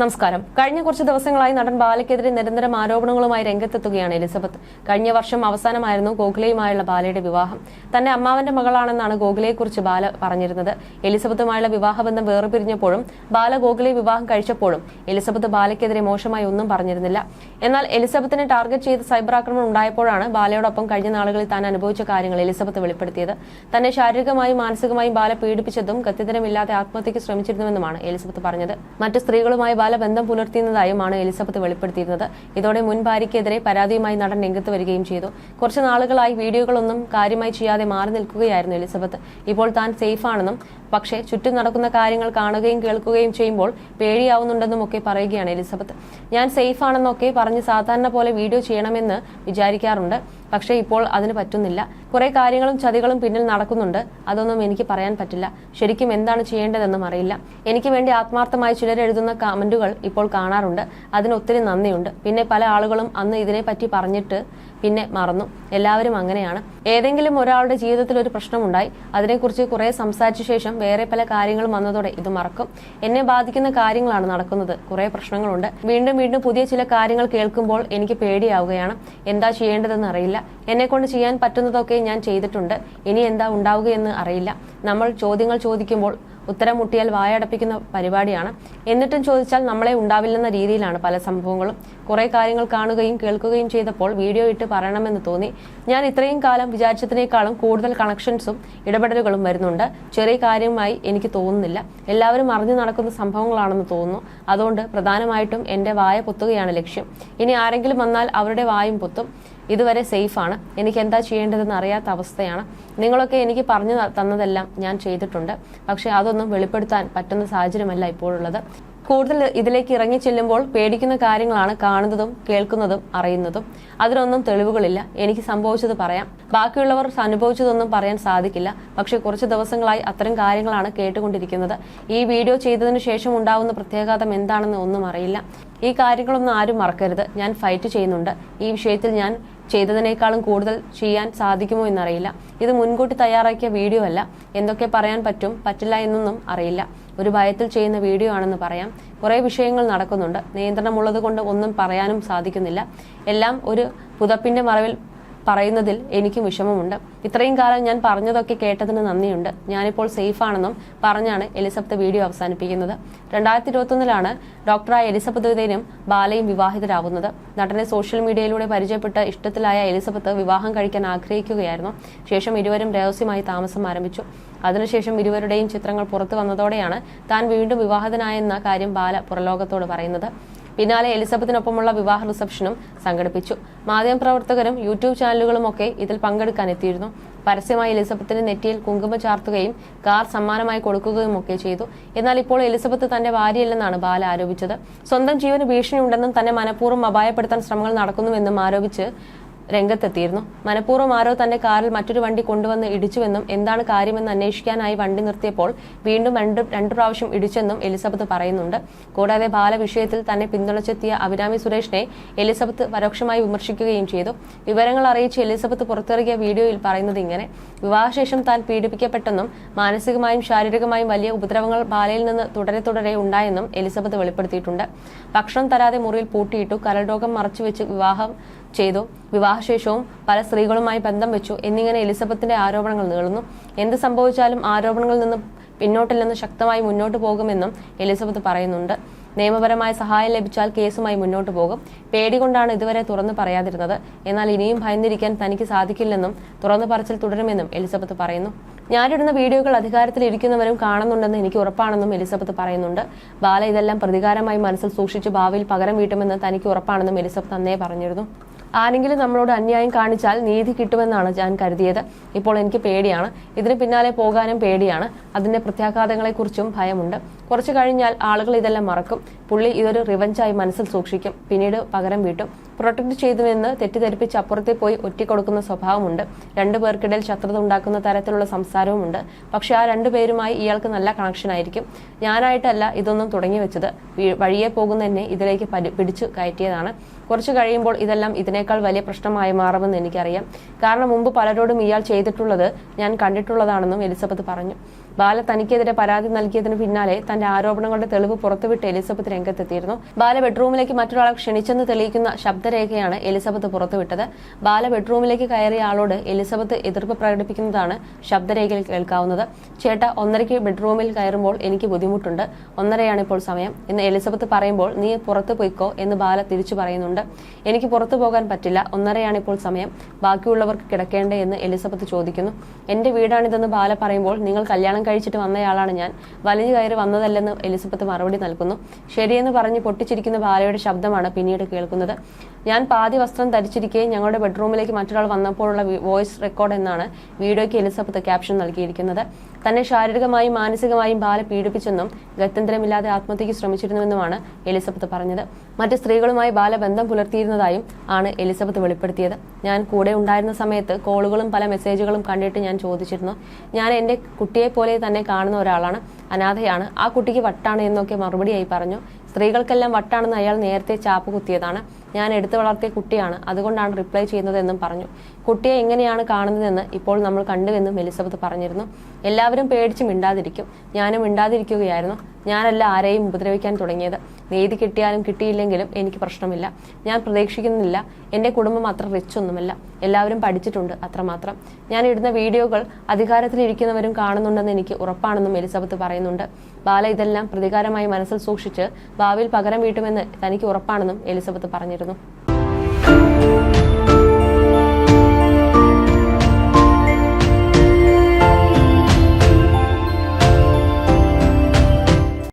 നമസ്കാരം. കഴിഞ്ഞ കുറച്ച് ദിവസങ്ങളായി നടൻ ബാലയ്ക്കെതിരെ നിരന്തരം ആരോപണങ്ങളുമായി രംഗത്തെത്തുകയാണ് എലിസബത്ത്. കഴിഞ്ഞ വർഷം അവസാനമായിരുന്നു ഗോഖലെയുമായുള്ള ബാലയുടെ വിവാഹം. തന്റെ അമ്മാവന്റെ മകളാണെന്നാണ് ഗോഖലെയെക്കുറിച്ച് ബാല പറഞ്ഞിരുന്നത്. എലിസബത്തുമായുള്ള വിവാഹബന്ധം വേർപിരിഞ്ഞപ്പോഴും ബാല ഗോഖലെ വിവാഹം കഴിച്ചപ്പോഴും എലിസബത്ത് ബാലയ്ക്കെതിരെ മോശമായി ഒന്നും പറഞ്ഞിരുന്നില്ല. എന്നാൽ എലിസബത്തിനെ ടാർഗറ്റ് ചെയ്ത് സൈബർ ആക്രമണം ഉണ്ടായപ്പോഴാണ് ബാലയോടൊപ്പം കഴിഞ്ഞ നാളുകളിൽ താൻ അനുഭവിച്ച കാര്യങ്ങൾ എലിസബത്ത് വെളിപ്പെടുത്തിയത്. തന്നെ ശാരീരികമായും മാനസികമായും ബാല പീഡിപ്പിച്ചതും ഗത്യന്തരമില്ലാതെ ആത്മഹത്യക്ക് ശ്രമിച്ചിരുന്നുവെന്നുമാണ് എലിസബത്ത് പറഞ്ഞത്. മറ്റ് സ്ത്രീകളുമായി ബാല ബന്ധം പുലർത്തിയിരുന്നതായുമാണ് എലിസബത്ത് വെളിപ്പെടുത്തിയിരുന്നത്. ഇതോടെ മുൻ ഭാര്യയ്ക്കെതിരെ പരാതിയുമായി നടൻ രംഗത്ത് വരികയും ചെയ്തു. കുറച്ച് നാളുകളായി വീഡിയോകളൊന്നും കാര്യമായി ചെയ്യാതെ മാറി നിൽക്കുകയായിരുന്നു എലിസബത്ത്. ഇപ്പോൾ താൻ സേഫാണെന്നും പക്ഷേ ചുറ്റും നടക്കുന്ന കാര്യങ്ങൾ കാണുകയും കേൾക്കുകയും ചെയ്യുമ്പോൾ പേടിയാവുന്നുണ്ടെന്നും ഒക്കെ പറയുകയാണ് എലിസബത്ത്. ഞാൻ സേഫ് ആണെന്നൊക്കെ പറഞ്ഞ് സാധാരണ പോലെ വീഡിയോ ചെയ്യണമെന്ന് വിചാരിക്കാറുണ്ട്. പക്ഷേ ഇപ്പോൾ അതിന് പറ്റുന്നില്ല. കുറെ കാര്യങ്ങളും ചതികളും പിന്നിൽ നടക്കുന്നുണ്ട്. അതൊന്നും എനിക്ക് പറയാൻ പറ്റില്ല. ശരിക്കും എന്താണ് ചെയ്യേണ്ടതെന്നും അറിയില്ല. എനിക്ക് വേണ്ടി ആത്മാർത്ഥമായി ചിലർ എഴുതുന്ന കമന്റുകൾ ഇപ്പോൾ കാണാറുണ്ട്. അതിന് ഒത്തിരി നന്ദിയുണ്ട്. പിന്നെ പല ആളുകളും അന്ന് ഇതിനെപ്പറ്റി പറഞ്ഞിട്ട് പിന്നെ മറന്നു. എല്ലാവരും അങ്ങനെയാണ്. ഏതെങ്കിലും ഒരാളുടെ ജീവിതത്തിൽ ഒരു പ്രശ്നമുണ്ടായി അതിനെക്കുറിച്ച് കുറെ സംസാരിച്ച ശേഷം വേറെ പല കാര്യങ്ങളും വന്നതോടെ ഇത് മറക്കും. എന്നെ ബാധിക്കുന്ന കാര്യങ്ങളാണ് നടക്കുന്നത്. കുറെ പ്രശ്നങ്ങളുണ്ട്. വീണ്ടും വീണ്ടും പുതിയ ചില കാര്യങ്ങൾ കേൾക്കുമ്പോൾ എനിക്ക് പേടിയാവുകയാണ്. എന്താ ചെയ്യേണ്ടതെന്ന് അറിയില്ല. എന്നെ കൊണ്ട് ചെയ്യാൻ പറ്റുന്നതൊക്കെ ഞാൻ ചെയ്തിട്ടുണ്ട്. ഇനി എന്താ ഉണ്ടാവുകയെന്ന് അറിയില്ല. നമ്മൾ ചോദ്യങ്ങൾ ചോദിക്കുമ്പോൾ ഉത്തരം മുട്ടിയാൽ വായടപ്പിക്കുന്ന പരിപാടിയാണ്. എന്നിട്ടും ചോദിച്ചാൽ നമ്മളെ ഉണ്ടാവില്ലെന്ന രീതിയിലാണ് പല സംഭവങ്ങളും. കുറെ കാര്യങ്ങൾ കാണുകയും കേൾക്കുകയും ചെയ്തപ്പോൾ വീഡിയോ ഇട്ട് പറയണമെന്ന് തോന്നി. ഞാൻ ഇത്രയും കാലം വിചാരിച്ചതിനേക്കാളും കൂടുതൽ കണക്ഷൻസും ഇടപെടലുകളും വരുന്നുണ്ട്. ചെറിയ കാര്യമായി എനിക്ക് തോന്നുന്നില്ല. എല്ലാവരും അറിഞ്ഞു നടക്കുന്ന സംഭവങ്ങളാണെന്ന് തോന്നുന്നു. അതുകൊണ്ട് പ്രധാനമായിട്ടും എന്റെ വായ പൊത്തുകയാണ് ലക്ഷ്യം. ഇനി ആരെങ്കിലും വന്നാൽ അവരുടെ വായും പൊത്തും. ഇതുവരെ സേഫാണ്. എനിക്ക് എന്താ ചെയ്യേണ്ടതെന്ന് അറിയാത്ത അവസ്ഥയാണ്. നിങ്ങളൊക്കെ എനിക്ക് പറഞ്ഞു തന്നതെല്ലാം ഞാൻ ചെയ്തിട്ടുണ്ട്. പക്ഷേ അതൊന്നും വെളിപ്പെടുത്താൻ പറ്റുന്ന സാഹചര്യമല്ല ഇപ്പോഴുള്ളത്. കൂടുതൽ ഇതിലേക്ക് ഇറങ്ങി ചെല്ലുമ്പോൾ പേടിക്കുന്ന കാര്യങ്ങളാണ് കാണുന്നതും കേൾക്കുന്നതും അറിയുന്നതും. അതിനൊന്നും തെളിവുകളില്ല. എനിക്ക് സംഭവിച്ചത് പറയാം. ബാക്കിയുള്ളവർ അനുഭവിച്ചതൊന്നും പറയാൻ സാധിക്കില്ല. പക്ഷേ കുറച്ച് ദിവസങ്ങളായി അത്തരം കാര്യങ്ങളാണ് കേട്ടുകൊണ്ടിരിക്കുന്നത്. ഈ വീഡിയോ ചെയ്തതിനു ശേഷം ഉണ്ടാവുന്ന പ്രത്യാഘാതം എന്താണെന്ന് ഒന്നും അറിയില്ല. ഈ കാര്യങ്ങളൊന്നും ആരും മറക്കരുത്. ഞാൻ ഫൈറ്റ് ചെയ്യുന്നുണ്ട്. ഈ വിഷയത്തിൽ ഞാൻ ചെയ്തതിനേക്കാളും കൂടുതൽ ചെയ്യാൻ സാധിക്കുമോ എന്നറിയില്ല. ഇത് മുൻകൂട്ടി തയ്യാറാക്കിയ വീഡിയോ അല്ല. എന്തൊക്കെ പറയാൻ പറ്റും പറ്റില്ല എന്നൊന്നും അറിയില്ല. ഒരു ഭയത്തിൽ ചെയ്യുന്ന വീഡിയോ ആണെന്ന് പറയാം. കുറേ വിഷയങ്ങൾ നടക്കുന്നുണ്ട്. നിയന്ത്രണമുള്ളത് കൊണ്ട് ഒന്നും പറയാനും സാധിക്കുന്നില്ല. എല്ലാം ഒരു പുതപ്പിന്റെ മറവിൽ പറയുന്നതിൽ എനിക്കും വിഷമമുണ്ട്. ഇത്രയും കാലം ഞാൻ പറഞ്ഞതൊക്കെ കേട്ടതിന് നന്ദിയുണ്ട്. ഞാനിപ്പോൾ സേഫ് ആണെന്നും പറഞ്ഞാണ് എലിസബത്ത് വീഡിയോ അവസാനിപ്പിക്കുന്നത്. രണ്ടായിരത്തി ഇരുപത്തൊന്നിലാണ് ഡോക്ടറായ എലിസബത്ത് ഉദയനും ബാലയും വിവാഹിതരാകുന്നത് നടനെ സോഷ്യൽ മീഡിയയിലൂടെ പരിചയപ്പെട്ട് ഇഷ്ടത്തിലായ എലിസബത്ത് വിവാഹം കഴിക്കാൻ ആഗ്രഹിക്കുകയായിരുന്നു. ശേഷം ഇരുവരും രഹസ്യമായി താമസം ആരംഭിച്ചു. അതിനുശേഷം ഇരുവരുടെയും ചിത്രങ്ങൾ പുറത്തു വന്നതോടെയാണ് താൻ വീണ്ടും വിവാഹിതനായെന്ന കാര്യം ബാല പുറലോകത്തോട് പറയുന്നത്. പിന്നാലെ എലിസബത്തിനൊപ്പമുള്ള വിവാഹ റിസപ്ഷനും സംഘടിപ്പിച്ചു. മാധ്യമപ്രവർത്തകരും യൂട്യൂബ് ചാനലുകളും ഒക്കെ ഇതിൽ പങ്കെടുക്കാൻ എത്തിയിരുന്നു. പരസ്യമായി എലിസബത്തിന്റെ നെറ്റിയിൽ കുങ്കുമ ചാർത്തുകയും കാർ സമ്മാനമായി കൊടുക്കുകയും ഒക്കെ ചെയ്തു. എന്നാൽ ഇപ്പോൾ എലിസബത്ത് തന്റെ ഭാര്യയല്ലെന്നാണ് ബാല ആരോപിച്ചത്. സ്വന്തം ജീവന് ഭീഷണിയുണ്ടെന്നും തന്നെ മനഃപൂർവം അപായപ്പെടുത്താൻ ശ്രമങ്ങൾ നടക്കുന്നുവെന്നും ആരോപിച്ച് രംഗത്തെത്തിയിരുന്നു. മനഃപൂർവം ആരോ തന്റെ കാറിൽ മറ്റൊരു വണ്ടി കൊണ്ടുവന്ന് ഇടിച്ചുവെന്നും എന്താണ് കാര്യമെന്ന് അന്വേഷിക്കാനായി വണ്ടി നിർത്തിയപ്പോൾ വീണ്ടും രണ്ട് രണ്ടു പ്രാവശ്യം ഇടിച്ചെന്നും എലിസബത്ത് പറയുന്നുണ്ട്. കൂടാതെ ബാല വിഷയത്തിൽ തന്നെ പിന്തുണച്ചെത്തിയ അഭിരാമി സുരേഷിനെ എലിസബത്ത് പരോക്ഷമായി വിമർശിക്കുകയും ചെയ്തു. വിവരങ്ങൾ അറിയിച്ച് എലിസബത്ത് പുറത്തിറങ്ങിയ വീഡിയോയിൽ പറയുന്നത് ഇങ്ങനെ. വിവാഹശേഷം താൻ പീഡിപ്പിക്കപ്പെട്ടെന്നും മാനസികമായും ശാരീരികമായും വലിയ ഉപദ്രവങ്ങൾ ബാലയിൽ നിന്ന് തുടരെ തുടരെ ഉണ്ടായെന്നും എലിസബത്ത് വെളിപ്പെടുത്തിയിട്ടുണ്ട്. ഭക്ഷണം തരാതെ മുറിയിൽ പൂട്ടിയിട്ടു കരൾ രോഗം മറച്ചുവെച്ച് വിവാഹം ചെയ്തു. വിവാഹശേഷവും പല സ്ത്രീകളുമായി ബന്ധം വെച്ചു. എന്നിങ്ങനെ എലിസബത്തിന്റെ ആരോപണങ്ങൾ നീളുന്നു. എന്ത് സംഭവിച്ചാലും ആരോപണങ്ങളിൽ നിന്ന് പിന്നോട്ടില്ലെന്ന് ശക്തമായി മുന്നോട്ട് പോകുമെന്നും എലിസബത്ത് പറയുന്നുണ്ട്. നിയമപരമായ സഹായം ലഭിച്ചാൽ കേസുമായി മുന്നോട്ട് പോകും. പേടി കൊണ്ടാണ് ഇതുവരെ തുറന്നു പറയാതിരുന്നത്. എന്നാൽ ഇനിയും ഭയന്നിരിക്കാൻ തനിക്ക് സാധിക്കില്ലെന്നും തുറന്നു പറച്ചിൽ തുടരുമെന്നും എലിസബത്ത് പറയുന്നു. ഞാനിടുന്ന വീഡിയോകൾ അധികാരത്തിൽ ഇരിക്കുന്നവരും കാണുന്നുണ്ടെന്ന് എനിക്ക് ഉറപ്പാണെന്നും എലിസബത്ത് പറയുന്നുണ്ട്. ബാല ഇതെല്ലാം പ്രതികാരമായി മനസ്സിൽ സൂക്ഷിച്ച് ഭാവിയിൽ പകരം വീട്ടുമെന്ന് തനിക്ക് ഉറപ്പാണെന്നും എലിസബത്ത് അന്നേ പറഞ്ഞിരുന്നു. ആരെങ്കിലും നമ്മളോട് അന്യായം കാണിച്ചാൽ നീതി കിട്ടുമെന്നാണ് ഞാൻ കരുതിയത്. ഇപ്പോൾ എനിക്ക് പേടിയാണ്. ഇതിന് പിന്നാലെ പോകാനും പേടിയാണ്. അതിന്റെ പ്രത്യാഘാതങ്ങളെക്കുറിച്ചും ഭയമുണ്ട്. കുറച്ചു കഴിഞ്ഞാൽ ആളുകൾ ഇതെല്ലാം മറക്കും. പുള്ളി ഇതൊരു റിവഞ്ചായി മനസ്സിൽ സൂക്ഷിക്കും. പിന്നീട് പകരം വീട്ടും. പ്രൊട്ടക്ട് ചെയ്തുവെന്ന് തെറ്റിദ്ധരിപ്പിച്ച് അപ്പുറത്തെ പോയി ഒറ്റിക്കൊടുക്കുന്ന സ്വഭാവമുണ്ട്. രണ്ടു പേർക്കിടയിൽ ശത്രുത ഉണ്ടാക്കുന്ന തരത്തിലുള്ള സംസാരവുമുണ്ട്. പക്ഷെ ആ രണ്ടു പേരുമായി ഇയാൾക്ക് നല്ല കണക്ഷൻ ആയിരിക്കും. ഞാനായിട്ടല്ല ഇതൊന്നും തുടങ്ങി വെച്ചത് വഴിയെ പോകുന്ന എന്നെ ഇതിലേക്ക് പിടിച്ചു കയറ്റിയതാണ്. കുറച്ചു കഴിയുമ്പോൾ ഇതെല്ലാം ഇതിനേക്കാൾ വലിയ പ്രശ്നമായി മാറുമെന്ന് എനിക്കറിയാം. കാരണം മുമ്പ് പലരോടും ഇയാൾ ചെയ്തിട്ടുള്ളത് ഞാൻ കണ്ടിട്ടുള്ളതാണെന്നും എലിസബത്ത് പറഞ്ഞു. ബാല തനിക്കെതിരെ പരാതി നൽകിയതിന് പിന്നാലെ തന്റെ ആരോപണങ്ങളുടെ തെളിവ് പുറത്തുവിട്ട് എലിസബത്ത് രംഗത്തെത്തിയിരുന്നു. ബാല ബെഡ്റൂമിലേക്ക് മറ്റൊരാളെ ക്ഷണിച്ചെന്ന് തെളിയിക്കുന്ന ശബ്ദരേഖയാണ് എലിസബത്ത് പുറത്തുവിട്ടത്. ബാല ബെഡ്റൂമിലേക്ക് കയറിയ ആളോട് എലിസബത്ത് എതിർപ്പ് പ്രകടിപ്പിക്കുന്നതാണ് ശബ്ദരേഖയിൽ കേൾക്കാവുന്നത്. ചേട്ട ഒന്നരയ്ക്ക് ബെഡ്റൂമിൽ കയറുമ്പോൾ എനിക്ക് ബുദ്ധിമുട്ടുണ്ട്. ഒന്നരയാണ് ഇപ്പോൾ സമയം എന്ന് എലിസബത്ത് പറയുമ്പോൾ നീ പുറത്തു പോയിക്കോ എന്ന് ബാല തിരിച്ചു പറയുന്നുണ്ട്. എനിക്ക് പുറത്തു പോകാൻ പറ്റില്ല. ഒന്നരയാണ് ഇപ്പോൾ സമയം. ബാക്കിയുള്ളവർക്ക് കിടക്കേണ്ടേ എന്ന് എലിസബത്ത് ചോദിക്കുന്നു. എന്റെ വീടാണിതെന്ന് ബാല പറയുമ്പോൾ നിങ്ങൾ കല്യാണം കഴിച്ചിട്ട് വന്നയാളാണ് ഞാൻ. വലിഞ്ഞു കയറി വന്നതല്ലെന്ന് എലിസബത്ത് മറുപടി നൽകുന്നു. ശരിയെന്ന് പറഞ്ഞ് പൊട്ടിച്ചിരിക്കുന്ന ബാലയുടെ ശബ്ദമാണ് പിന്നീട് കേൾക്കുന്നത്. ഞാൻ പാതി വസ്ത്രം ധരിച്ചിരിക്കെ ഞങ്ങളുടെ ബെഡ്റൂമിലേക്ക് മറ്റൊരാൾ വന്നപ്പോഴുള്ള വോയിസ് റെക്കോർഡ് എന്നാണ് വീഡിയോയ്ക്ക് എലിസബത്ത് ക്യാപ്ഷൻ നൽകിയിരിക്കുന്നത്. തന്നെ ശാരീരികമായും മാനസികമായും ബാല പീഡിപ്പിച്ചെന്നും ഗത്യന്തരമില്ലാതെ ആത്മഹത്യക്ക് ശ്രമിച്ചിരുന്നുവെന്നുമാണ് എലിസബത്ത് പറഞ്ഞത്. മറ്റ് സ്ത്രീകളുമായി ബാലബന്ധം പുലർത്തിയിരുന്നതായും ആണ് എലിസബത്ത് വെളിപ്പെടുത്തിയത്. ഞാൻ കൂടെ ഉണ്ടായിരുന്ന സമയത്ത് കോളുകളും പല മെസ്സേജുകളും കണ്ടിട്ട് ഞാൻ ചോദിച്ചിരുന്നു. ഞാൻ എന്റെ കുട്ടിയെ പോലെ തന്നെ കാണുന്ന ഒരാളാണ്. അനാഥയാണ്. ആ കുട്ടിക്ക് വട്ടാണ് എന്നൊക്കെ മറുപടിയായി പറഞ്ഞു. സ്ത്രീകൾക്കെല്ലാം വട്ടാണെന്ന് അയാൾ നേരത്തെ ചാപ്പ് കുത്തിയതാണ് ഞാൻ എടുത്തു വളർത്തിയ കുട്ടിയാണ്. അതുകൊണ്ടാണ് റിപ്ലൈ ചെയ്യുന്നതെന്നും പറഞ്ഞു. കുട്ടിയെ എങ്ങനെയാണ് കാണുന്നതെന്ന് ഇപ്പോൾ നമ്മൾ കണ്ടുവെന്നും എലിസബത്ത് പറഞ്ഞിരുന്നു. എല്ലാവരും പേടിച്ച് മിണ്ടാതിരിക്കും. ഞാനും മിണ്ടാതിരിക്കുകയായിരുന്നു. ഞാനല്ല ആരെയും ഉപദ്രവിക്കാൻ തുടങ്ങിയത്. നീതി കിട്ടിയാലും കിട്ടിയില്ലെങ്കിലും എനിക്ക് പ്രശ്നമില്ല. ഞാൻ പ്രതീക്ഷിക്കുന്നില്ല. എന്റെ കുടുംബം അത്ര റിച്ച് ഒന്നുമല്ല. എല്ലാവരും പഠിച്ചിട്ടുണ്ട് അത്രമാത്രം. ഞാൻ ഇടുന്ന വീഡിയോകൾ അധികാരത്തിലിരിക്കുന്നവരും കാണുന്നുണ്ടെന്ന് എനിക്ക് ഉറപ്പാണെന്നും എലിസബത്ത് പറയുന്നുണ്ട്. ബാല ഇതെല്ലാം പ്രതികാരമായി മനസ്സിൽ സൂക്ഷിച്ച് ഭാവിയിൽ പകരം വീട്ടുമെന്ന് തനിക്ക് ഉറപ്പാണെന്നും എലിസബത്ത് പറഞ്ഞിരുന്നു.